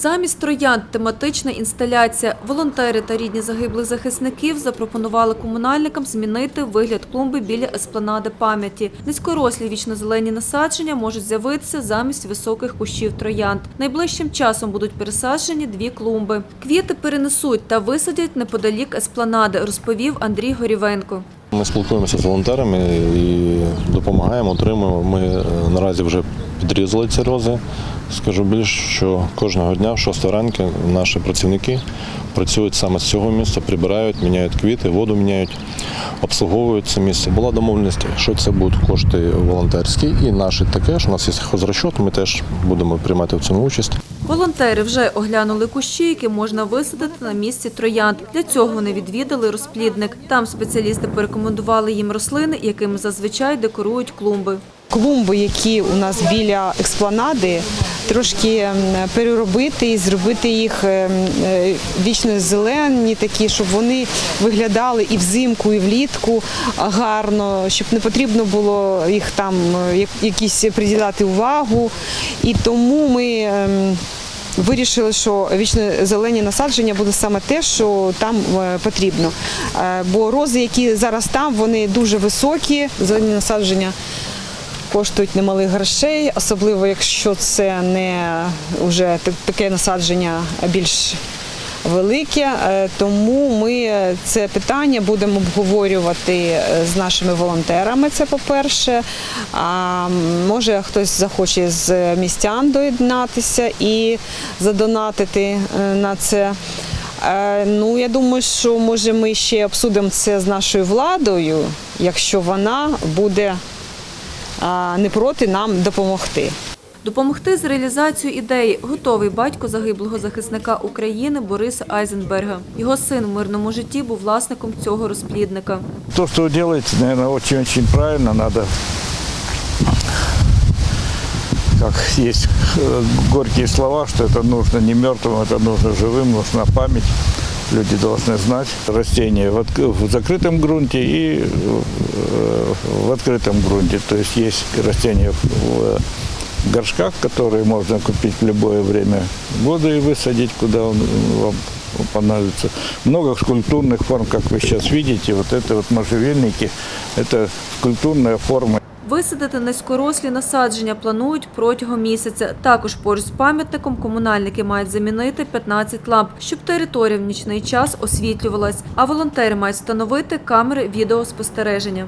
Замість троянд тематична інсталяція. Волонтери та рідні загиблих захисників запропонували комунальникам змінити вигляд клумби біля еспланади пам'яті. Низькорослі вічнозелені насадження можуть з'явитися замість високих кущів троянд. Найближчим часом будуть пересаджені дві клумби. Квіти перенесуть та висадять неподалік еспланади, розповів Андрій Горівенко. Ми спілкуємося з волонтерами і допомагаємо, отримуємо. Ми е, наразі вже підрізали ці рози. Скажу більше, що кожного дня в 6 ранку наші працівники працюють саме з цього місця, прибирають, міняють квіти, воду міняють, обслуговують це місце. Була домовленість, що це будуть кошти волонтерські і наші також. У нас є хозрасчет, ми теж будемо приймати в цьому участь. Волонтери вже оглянули кущі, які можна висадити на місці троянд. Для цього вони відвідали розплідник. Там спеціалісти порекомендували їм рослини, якими зазвичай декорують клумби. клумби, які у нас біля експланади, трошки переробити і зробити їх ем, е, вічно зелені, такі, щоб вони виглядали і взимку, і влітку гарно, щоб не потрібно було їх там е, якісь приділяти увагу. І тому ми. Вирішили, що вічно зелені насадження буде саме те, що там е, потрібно. Е, Бо рози, які зараз там, вони дуже високі, зелені насадження коштують немалих грошей, особливо якщо це не вже таке насадження більш велике. Е, Тому ми це питання будемо обговорювати е, з нашими волонтерами. Це по-перше. А може хтось захоче з містян доєднатися і задонатити е, на це. Е, Ну, я думаю, що може ми ще обсудимо це з нашою владою, якщо вона буде не проти нам допомогти. Допомогти з реалізацією ідеї готовий батько загиблого захисника України Бориса Айзенберга. Його син в мирному житті був власником цього розплідника. То, что вы делаете, наверное, очень-очень правильно. Надо, как есть э, горькие слова, что это нужно не мертвым, это нужно живым, нужна память. Люди должны знать растения в, отк- в закрытом грунте и э, в открытом грунте. То есть есть растения в горшках, которые можно купить в любое время года и высадить, куда он вам понадобится. Много скульптурных форм, как вы сейчас видите. Вот это вот можжевельники, это скульптурная форма. Висадити низькорослі насадження планують протягом місяця. Також поруч з пам'ятником комунальники мають замінити 15 ламп, щоб територія в нічний час освітлювалась. А волонтери мають встановити камери відеоспостереження.